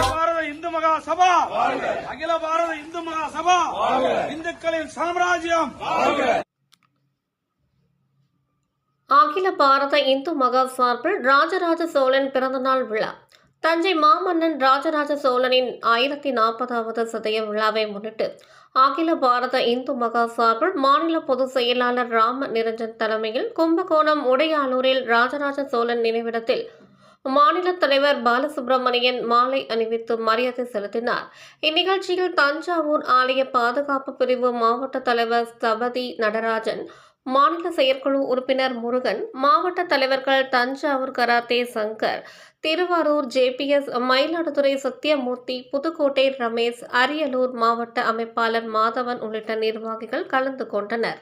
பாரத இந்து மகா சபா அகில பாரத இந்து மகா சபா இந்துக்களின் சாம்ராஜ்யம். அகில பாரத இந்து மகா சார்பில் ராஜராஜ சோழன் பிறந்தநாள் விழா. தஞ்சை மாமன்னன் ராஜராஜ சோழனின் ஆயிரத்தி நாற்பதாவது சதய விழாவை முன்னிட்டு அகில பாரத இந்து மகா சார்பில் மாநில பொதுச் செயலாளர் ராம நிரஞ்சன் தலைமையில் கும்பகோணம் உடையாளூரில் ராஜராஜ சோழன் நினைவிடத்தில் மாநில தலைவர் பாலசுப்ரமணியன் மாலை அணிவித்து மரியாதை செலுத்தினார். இந்நிகழ்ச்சியில் தஞ்சாவூர் ஆலய பாதுகாப்பு பிரிவு மாவட்ட தலைவர் ஸ்தபதி நடராஜன் மாநில செயற்குழு உறுப்பினர் முருகன் மாவட்ட தலைவர்கள் தஞ்சாவூர் கராத்தே சங்கர் திருவாரூர் ஜேபிஎஸ் மயிலாடுதுறை சத்யமூர்த்தி புதுக்கோட்டை ரமேஷ் அரியலூர் மாவட்ட அமைப்பாளர் மாதவன் உள்ளிட்ட நிர்வாகிகள் கலந்து கொண்டனர்.